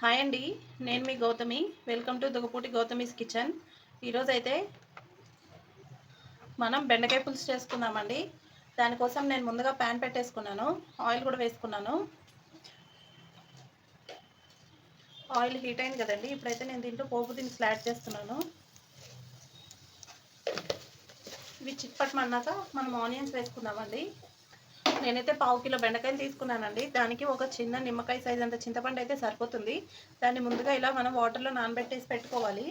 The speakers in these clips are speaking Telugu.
హాయ్ అండి నేను మీ Gautami. Welcome to Dugaputi Gautami's kitchen. ఈరోజు అయితే మనం బెండకాయ పులుసు చేసుకుందామండి. దానికోసం నేను ముందుగా ప్యాన్ పెట్టేసుకున్నాను. ఆయిల్ కూడా వేసుకున్నాను. ఆయిల్ హీట్ అయింది కదండి ఇప్పుడైతే నేను దీంట్లో పోపు దినుసులు యాడ్ చేస్తున్నాను. ఇవి చిట్పట్టమన్నాక మనం ఆనియన్స్ వేసుకుందామండి. నేనైతే పావు కిలో బెండకాయలు తీసుకున్నానండి. దానికి ఒక చిన్న నిమ్మకాయ సైజ్ అంత చింతపండు అయితే సరిపోతుంది. దాన్ని ముందుగా ఇలా మనం వాటర్లో నానబెట్టేసి పెట్టుకోవాలి.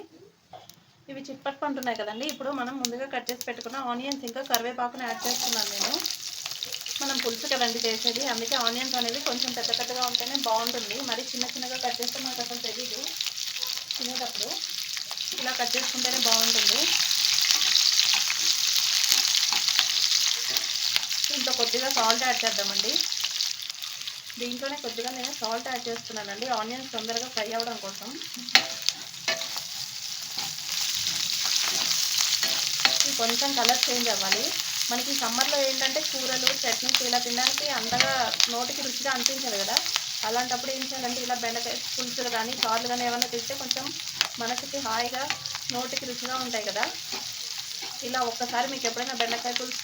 ఇవి చిట్పట్ పండున్నాయి కదండి. ఇప్పుడు మనం ముందుగా కట్ చేసి పెట్టుకున్న ఆనియన్స్ ఇంకా కరివేపాకును యాడ్ చేస్తున్నాను నేను. మనం పులుసు కదండి చేసేది. అందుకే ఆనియన్స్ అనేది కొంచెం పెద్ద పెద్దగా ఉంటేనే బాగుంటుంది. మరి చిన్న చిన్నగా కట్ చేస్తే మనకు అసలు తెలియదు తినేటప్పుడు ఇలా కట్ చేసుకుంటేనే బాగుంటుంది. కొద్దిగా సాల్ట్ యాడ్ చేద్దామండి. దీంట్లోనే కొద్దిగా నేను సాల్ట్ యాడ్ చేస్తున్నానండి. ఆనియన్స్ తొందరగా ఫ్రై అవ్వడం కోసం. కొంచెం కలర్ చేంజ్ అవ్వాలి. మనకి సమ్మర్లో ఏంటంటే కూరలు చట్నీస్ ఇలా తినడానికి అంతగా నోటికి రుచిగా అనిపించదు కదా. అలాంటప్పుడు ఏం చేయాలంటే ఇలా బెండకాయ పులుసులు కానీ చారులు కానీ ఏమైనా తింటే కొంచెం మనసుకి హాయిగా నోటికి రుచిగా ఉంటాయి కదా. ఇలా ఒక్కసారి మీకు ఎప్పుడైనా బెండకాయ పులుసు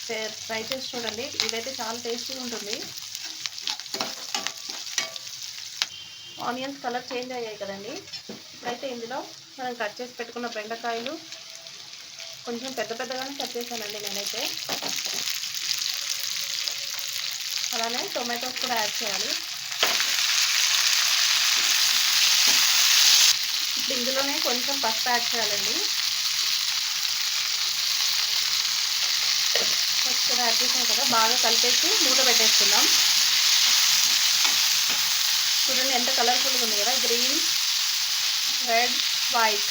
ట్రై చేసి చూడండి. ఇదైతే చాలా టేస్టీగా ఉంటుంది. ఆనియన్స్ కలర్ చేంజ్ అయ్యాయి కదండి. ఇప్పుడైతే ఇందులో మనం కట్ చేసి పెట్టుకున్న బెండకాయలు కొంచెం పెద్ద పెద్దగానే కట్ చేశానండి నేనైతే. అలానే టొమాటోస్ కూడా యాడ్ చేయాలి. ఇప్పుడు ఇందులోనే కొంచెం పసుపు యాడ్ చేయాలండి. పసుపు యాడ్ చేసాం కదా బాగా కలిపేసి మూత పెట్టేసుకుందాం. చూడండి ఎంత కలర్ఫుల్గా ఉంది కదా గ్రీన్ రెడ్ వైట్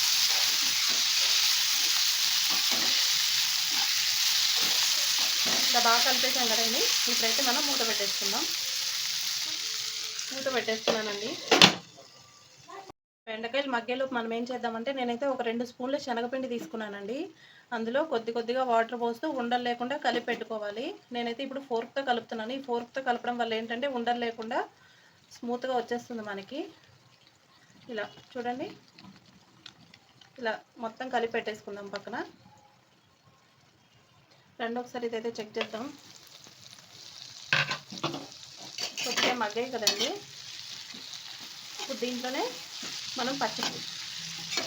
ఇలా బాగా కలిపేసాం కదండి ఇప్పుడైతే మనం మూత పెట్టేసుకుందాం. మూత పెట్టేస్తున్నానండి. బెండకాయలు మగ్గేలోపు మనం ఏం చేద్దామంటే నేనైతే ఒక రెండు స్పూన్ల శనగపిండి తీసుకున్నానండి. అందులో కొద్ది కొద్దిగా వాటర్ పోస్తూ ఉండలు లేకుండా కలిపి పెట్టుకోవాలి. నేనైతే ఇప్పుడు ఫోర్క్తో కలుపుతున్నాను. ఈ ఫోర్క్తో కలపడం వల్ల ఏంటంటే ఉండలు లేకుండా స్మూత్గా వచ్చేస్తుంది మనకి. ఇలా చూడండి. ఇలా మొత్తం కలిపి పెట్టేసుకుందాం పక్కన. రెండు ఒకసారి ఇదైతే చెక్ చేద్దాం. కొద్దిగా మగ్గాయి కదండి. ఇప్పుడు దీంట్లోనే మనం పచ్చి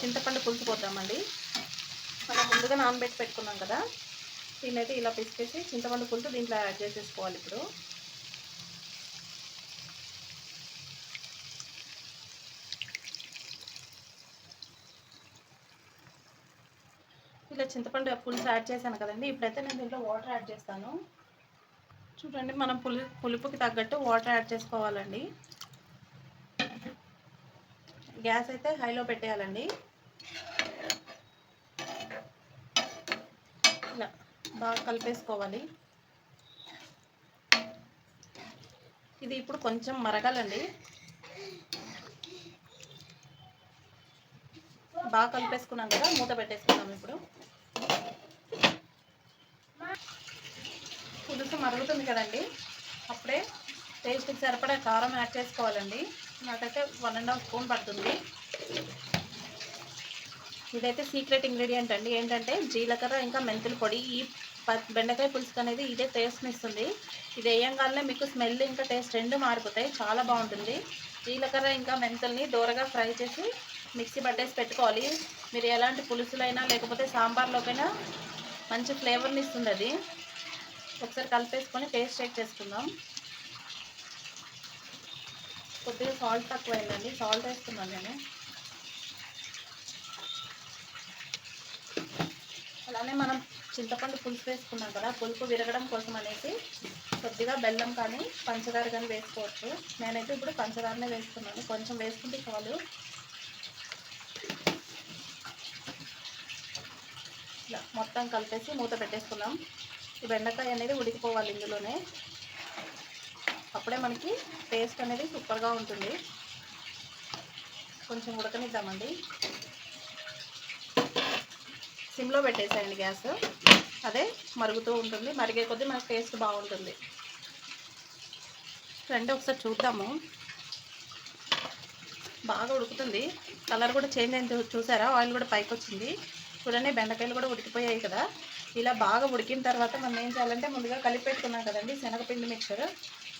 చింతపండు పులుసు పోద్దామండి. మనం ముందుగా నానబెట్టి పెట్టుకున్నాం కదా దీన్నైతే ఇలా పిసికేసి చింతపండు పులుసు దీంట్లో యాడ్ చేసేసుకోవాలి ఇప్పుడు. ఇలా చింతపండు పులుసు యాడ్ చేశాను కదండి ఇప్పుడైతే నేను దీంట్లో వాటర్ యాడ్ చేస్తాను. చూడండి మనం పులి పులుపుకి తగ్గట్టు వాటర్ యాడ్ చేసుకోవాలండి. గ్యాస్ అయితే హైలో పెట్టేయాలండి. ఇలా బాగా కలిపేసుకోవాలి. ఇది ఇప్పుడు కొంచెం మరగాలండి. బాగా కలిపేసుకున్నాం కదా మూత పెట్టేసుకున్నాం ఇప్పుడు. పులుసు మరుగుతుంది కదండి. అప్పుడే టేస్ట్కి సరిపడా కారం యాడ్ చేసుకోవాలండి. నాకైతే వన్ అండ్ హాఫ్ స్పూన్ పడుతుంది. ఇదైతే సీక్రెట్ ఇంగ్రీడియంట్ అండి. ఏంటంటే జీలకర్ర ఇంకా మెంతుల పొడి ఈ బెండకాయ పులుసుకు అనేది ఇదే టేస్ట్ని ఇస్తుంది. ఇది వేయంగానే మీకు స్మెల్ ఇంకా టేస్ట్ రెండు మారిపోతాయి. చాలా బాగుంటుంది. జీలకర్ర ఇంకా మెంతుల్ని దూరగా ఫ్రై చేసి మిక్సీ పట్టేసి పెట్టుకోవాలి. మీరు ఎలాంటి పులుసులైనా లేకపోతే సాంబార్లోకైనా మంచి ఫ్లేవర్ని ఇస్తుంది అది. ఒకసారి కలిపేసుకొని టేస్ట్ చెక్ చేసుకుందాం. కొద్దిగా సాల్ట్ తక్కువ అయిందండి సాల్ట్ వేస్తున్నాను నేను. అలానే మనం చింతపండు పులుసు వేసుకున్నాం కదా పులుపు విరగడం కోసం అనేసి కొద్దిగా బెల్లం కానీ పంచదార కానీ వేసుకోవచ్చు. నేనైతే ఇప్పుడు పంచదారనే వేసుకున్నాను. కొంచెం వేసుకుంటే చాలు. ఇలా మొత్తం కలిపేసి మూత పెట్టేసుకున్నాం. ఈ బెండకాయ అనేది ఉడికిపోవాలి ఇందులోనే. అప్పుడే మనకి టేస్ట్ అనేది సూపర్గా ఉంటుంది. కొంచెం ఉడకనిద్దామండి. సిమ్లో పెట్టేసేయండి గ్యాస్. అదే మరుగుతూ ఉంటుంది. మరిగే కొద్దీ మనకు టేస్ట్ బాగుంటుంది. రండి ఒకసారి చూద్దాము. బాగా ఉడుకుతుంది. కలర్ కూడా చేంజ్ అయింది చూసారా? ఆయిల్ కూడా పైకి వచ్చింది. చూడండి బెండకాయలు కూడా ఉడికిపోయాయి కదా. ఇలా బాగా ఉడికిన తర్వాత మనం ఏం చేయాలంటే ముందుగా కలిపి పెట్టుకున్నాం కదండి శనగపిండి మిక్చర్.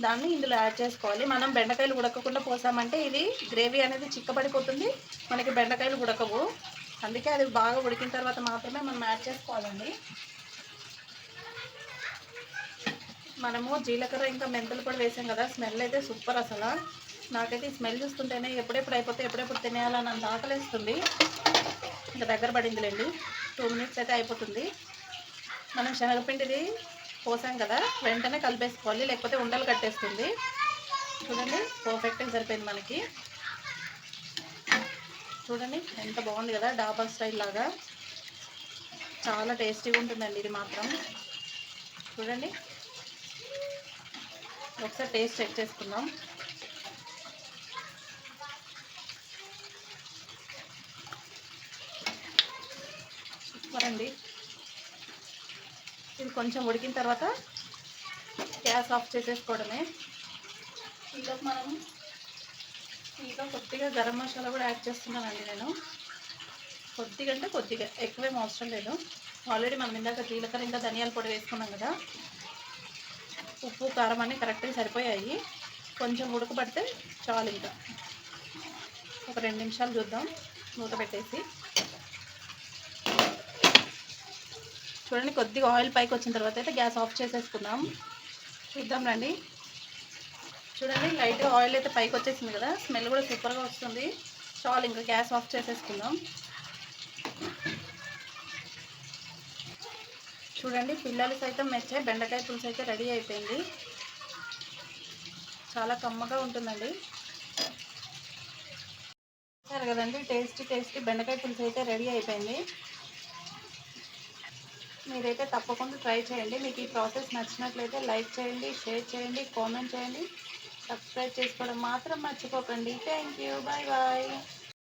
దాన్ని ఇందులో యాడ్ చేసుకోవాలి. మనం బెండకాయలు ఉడకకుండా పోసామంటే ఇది గ్రేవీ అనేది చిక్కబడిపోతుంది. మనకి బెండకాయలు ఉడకవు. అందుకే అది బాగా ఉడికిన తర్వాత మాత్రమే మనం యాడ్ చేసుకోవాలండి. మనము జీలకర్ర ఇంకా మెంతులు కూడా వేసాం కదా. స్మెల్ అయితే సూపర్ అసలు. నాకైతే ఈ స్మెల్ చూస్తుంటేనే ఎప్పుడెప్పుడు అయిపోతే ఎప్పుడెప్పుడు తినేయాలని అంత ఆకలిస్తుంది. ఇంకా దగ్గర పడిందిలేండి. టూ మినిట్స్ అయితే అయిపోతుంది. మనం శనగపిండిది పోసాం కదా వెంటనే కలిపేసుకోవాలి లేకపోతే ఉండలు కట్టేస్తుంది. చూడండి పర్ఫెక్ట్గా సరిపోయింది మనకి. చూడండి ఎంత బాగుంది కదా డాబా స్టైల్ లాగా. చాలా టేస్టీగా ఉంటుందండి ఇది మాత్రం. చూడండి. ఒకసారి టేస్ట్ చెక్ చేసుకుందాం సూపర్ అండి ఇది కొంచెం ఉడికిన తర్వాత గ్యాస్ ఆఫ్ చేసేసుకోవడమే. ఇంకా మనం ఇంకా కొద్దిగా గరం మసాలా కూడా యాడ్ చేస్తున్నానండి నేను. కొద్దిగా అంటే కొద్దిగా ఎక్కువేం అవసరం లేదు. ఆల్రెడీ మనం ఇందాక జీలకర్ర ఇంకా ధనియాల పొడి వేసుకున్నాం కదా. ఉప్పు కారం అన్నీ కరెక్ట్గా సరిపోయాయి. కొంచెం ఉడకబడితే చాలు ఇంకా. ఒక రెండు నిమిషాలు చూద్దాం. మూత పెట్టేసి. చూడండి కొద్దిగా ఆయిల్ పైకి వచ్చిన తర్వాత అయితే గ్యాస్ ఆఫ్ చేసేసుకుందాం. చూద్దాం రండి. చూడండి లైట్గా ఆయిల్ అయితే పైకి వచ్చేసింది కదా స్మెల్ కూడా సూపర్గా వస్తుంది. చాలు ఇంకా గ్యాస్ ఆఫ్ చేసేసుకుందాం. చూడండి పిల్లలు సైతం మెచ్చే బెండకాయ పులుసు అయితే రెడీ అయిపోయింది. చాలా కమ్మగా ఉంటుందండి. సరే కదండి టేస్టీ టేస్టీ బెండకాయ పులుసు అయితే రెడీ అయిపోయింది. మీరైతే తప్పకుండా ట్రై చేయండి. మీకు ఈ ప్రాసెస్ నచ్చినట్లయితే లైక్ చేయండి షేర్ చేయండి కామెంట్ చేయండి. సబ్స్క్రైబ్ చేసుకోవడం మాత్రం మర్చిపోకండి. Thank you bye bye